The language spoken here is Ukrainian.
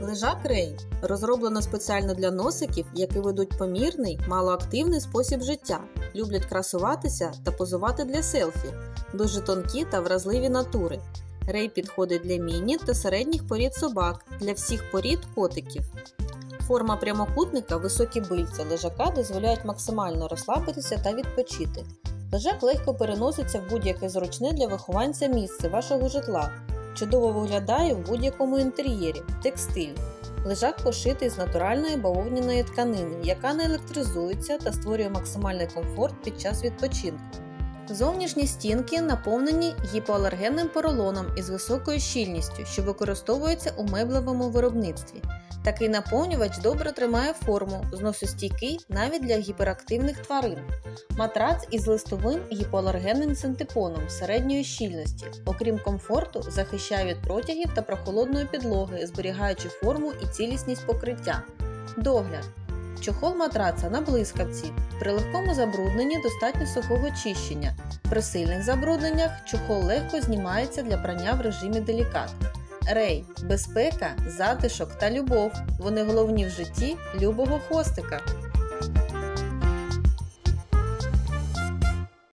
Лежак Рей розроблено спеціально для носиків, які ведуть помірний, малоактивний спосіб життя, люблять красуватися та позувати для селфі, дуже тонкі та вразливі натури. Рей підходить для міні та середніх порід собак, для всіх порід котиків. Форма прямокутника, високі бильця лежака дозволяють максимально розслабитися та відпочити. Лежак легко переноситься в будь-яке зручне для вихованця місце вашого житла. Чудово виглядає в будь-якому інтер'єрі, текстиль. Лежак пошитий з натуральної бавовняної тканини, яка не електризується та створює максимальний комфорт під час відпочинку. Зовнішні стінки наповнені гіпоалергенним поролоном із високою щільністю, що використовується у меблевому виробництві. Такий наповнювач добре тримає форму, зносостійкий навіть для гіперактивних тварин. Матрац із листовим гіпоалергенним синтепоном середньої щільності, окрім комфорту, захищає від протягів та прохолодної підлоги, зберігаючи форму і цілісність покриття. Догляд. Чохол матраца на блискавці. При легкому забрудненні достатньо сухого чищення. При сильних забрудненнях чохол легко знімається для прання в режимі делікат. Рей безпека, затишок та любов. Вони головні в житті любого хвостика.